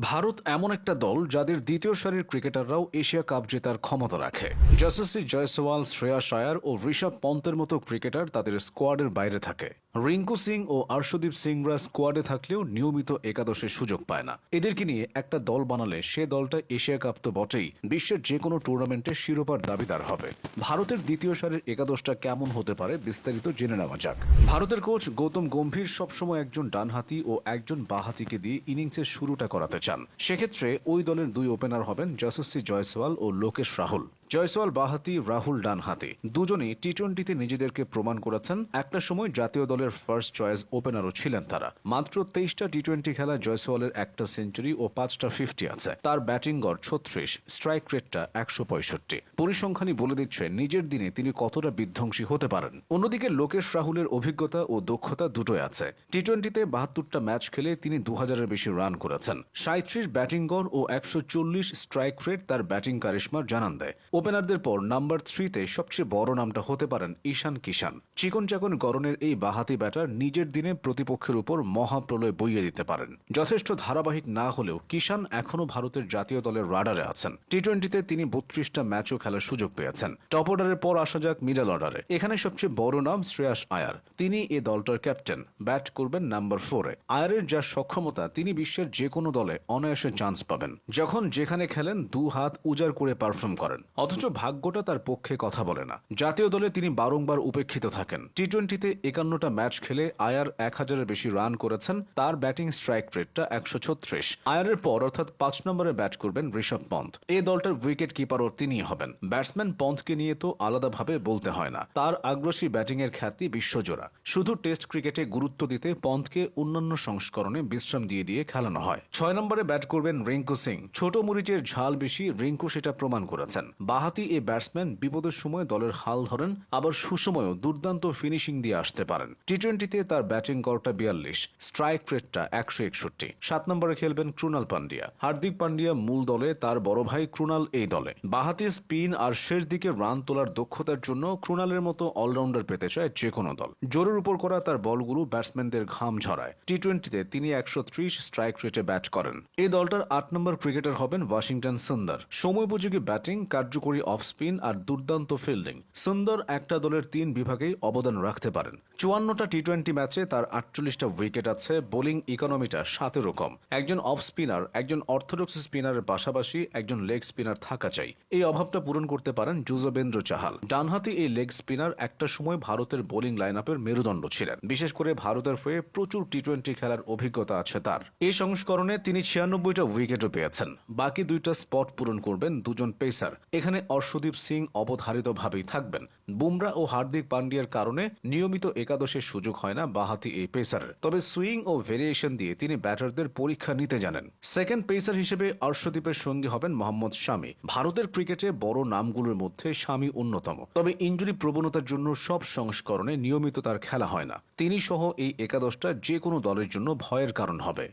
ভারত এমন একটা দল যাদের দ্বিতীয় সারির ক্রিকেটাররাও এশিয়া কাপ জেতার ক্ষমতা রাখে। যশস্বী জয়সওয়াল, শ্রেয়া শায়ার ও ঋষভ পন্তের মতো ক্রিকেটার তাদের স্কোয়াডের বাইরে থাকে। রিঙ্কু সিং ও আর্শদীপ সিংরা স্কোয়াডে থাকলেও নিয়মিত একাদশের সুযোগ পায় না। এদেরকে নিয়ে একটা দল বানালে সে দলটা এশিয়া কাপ তো বটেই। বিশ্বের যে কোনো টুর্নামেন্টে শিরোপার দাবিদার হবে। ভারতের দ্বিতীয় সারের একাদশটা কেমন হতে পারে বিস্তারিত জেনে নেওয়া যাক। ভারতের কোচ গৌতম গম্ভীর সবসময় একজন ডানহাতি ও একজন বাহাতিকে দিয়ে ইনিংসের শুরুটা করাতে চান। সেক্ষেত্রে ওই দলের দুই ওপেনার হবেন যশস্বী জয়সওয়াল ও লোকেশ রাহুল। জয়সওয়াল বাহাতি, রাহুল ডানহাতি। দুজনেই টি টোয়েন্টিতে নিজেদেরকে প্রমাণ করেছেন। একটা সময় জাতীয় দলের ফার্স্ট চয়েস ওপেনারও ছিলেন তারা। মাত্র তেইশটা টি টোয়েন্টি খেলা জয়সওয়ালের একটা সেঞ্চুরি ও পাঁচটা ফিফটি আছে। তার ব্যাটিং গড় ছত্রিশ স্ট্রাইক রেটটা একশো পঁয়ষট্টি। পরিসংখ্যানই বলে দিচ্ছে, নিজের দিনে তিনি কতটা বিধ্বংসী হতে পারেন। অন্যদিকে লোকেশ রাহুলের অভিজ্ঞতা ও দক্ষতা দুটোই আছে। টি টোয়েন্টিতে বাহাত্তরটা ম্যাচ খেলে তিনি দু হাজারের বেশি রান করেছেন। সাঁত্রিশ ব্যাটিং গড় ও একশো চল্লিশ স্ট্রাইক রেট তার ব্যাটিং কারিশমার জানান দেয়। ওপেনারদের পর নাম্বার থ্রিতে সবচেয়ে বড় নামটা হতে পারেন ঈশান কিষান চিকন চাকন গরনের এই বাহাতি ব্যাটার নিজের দিনে প্রতিপক্ষের উপর মহাপ্রলয় বইয়ে দিতে পারেন। যথেষ্ট ধারাবাহিক না হলেও কিষান এখনও ভারতের জাতীয় দলের রাডারে আছেন। টি টোয়েন্টিতে তিনি বত্রিশটা ম্যাচও খেলার সুযোগ পেয়েছেন। টপ অর্ডারের পর আসা যাক মিডল অর্ডারে। এখানে সবচেয়ে বড় নাম শ্রেয়াস আয়ার। তিনি এ দলটার ক্যাপ্টেন। ব্যাট করবেন নাম্বার ফোরে। আয়ারের যা সক্ষমতা, তিনি বিশ্বের যে কোনো দলে অনায়াসে চান্স পাবেন। যখন যেখানে খেলেন, দু হাত উজাড় করে পারফর্ম করেন। অথচ ভাগ্যটা তার পক্ষে কথা বলে না। জাতীয় দলে তিনি বারংবার উপেক্ষিত থাকেন। টি টোয়েন্টিতে একান্নটা ম্যাচ খেলে আয়ার এক হাজারের বেশি রান করেছেন। তার ব্যাটিং স্ট্রাইক রেটটা একশো ছত্রিশ। আয়ারের পর, অর্থাৎ পাঁচ নম্বরে ব্যাট করবেন ঋষভ পন্থ। এই দলটার উইকেট কিপারও তিনি হবেন। ব্যাটসম্যান পন্থকে নিয়ে তো আলাদাভাবে বলতে হয় না। তার আগ্রাসী ব্যাটিং এর খ্যাতি বিশ্বজোড়া। শুধু টেস্ট ক্রিকেটে গুরুত্ব দিতে পন্থকে অন্যান্য সংস্করণে বিশ্রাম দিয়ে দিয়ে খেলানো হয়। ছয় নম্বরে ব্যাট করবেন রিঙ্কু সিং। ছোট মরিচের ঝাল বেশি রিঙ্কু সেটা প্রমাণ করেছেন। বাহাতি এই ব্যাটসম্যান বিপদের সময় দলের হাল ধরেন, আবার সুসময়েও দুর্দান্ত ফিনিশিং দিয়ে আসতে পারেন। টি টোয়েন্টিতে তার ব্যাটিং গড়টা বিয়াল্লিশ, স্ট্রাইক রেটটা একশো একষট্টি। সাত নম্বরে খেলবেন ক্রুনাল পান্ডিয়া। হার্দিক পান্ডিয়া মূল দলে, তার বড় ভাই ক্রুনাল এই দলে। বাহাতি স্পিন আর শেষ দিকে রান তোলার দক্ষতার জন্য ক্রুনালের মতো অলরাউন্ডার পেতে চায় যে কোনো দল। জোরের উপর করা তার বলগুলো ব্যাটসম্যানদের ঘাম ঝরায়। টি টোয়েন্টিতে তিনি একশো ত্রিশ স্ট্রাইক রেটে ব্যাট করেন। এই দলটার আট নম্বর ক্রিকেটার হবেন ওয়াশিংটন সুন্দর। সময়োপযোগী ব্যাটিং কার্যকরী অফ স্পিন আর দুর্দান্ত ফিল্ডিং। সুন্দর একটা দলের তিন বিভাগেই অবদান রাখতে পারেন। চুয়ান্নটা টি টোয়েন্টি ম্যাচে তার আটচল্লিশটা উইকেট আছে, বোলিং ইকোনমিটা সাতেরো কম একজন অফ স্পিনার একজন অর্থোডক্স স্পিনারের পাশাপাশি একজন লেগ স্পিনার থাকা চাই। এই অভাবটা পূরণ করতে পারেন যুজবেন্দ্র চাহাল। ডানহাতি এই লেগ স্পিনার একটা সময় ভারতের বোলিং লাইন আপের মেরুদণ্ড ছিলেন। বিশেষ করে ভারতের হয়ে প্রচুর টি টোয়েন্টি খেলার অভিজ্ঞতা আছে তার। এই সংস্করণে তিনি ছিয়ানব্বইটা উইকেটও পেয়েছেন। বাকি দুইটা স্পট পূরণ করবেন দুজন পেসার এখানে অর্শদীপ সিং অবধারিতভাবেই থাকবেন। বুমরা ও হার্দিক পান্ডিয়ার কারণে নিয়মিত একাদশের সুযোগ হয় না বাহাতি এই পেসারের তবে সুইং ও ভেরিয়েশন দিয়ে তিনি ব্যাটারদের পরীক্ষা নিতে জানেন। সেকেন্ড পেসার হিসেবে অর্শদীপের সঙ্গী হবেন মোহাম্মদ শামি। ভারতের ক্রিকেটে বড় নামগুলোর মধ্যে শামি অন্যতম। তবে ইঞ্জুরি প্রবণতার জন্য সব সংস্করণে নিয়মিত তার খেলা হয় না। তিনি সহ এই একাদশটা যে কোনো দলের জন্য ভয়ের কারণ হবে।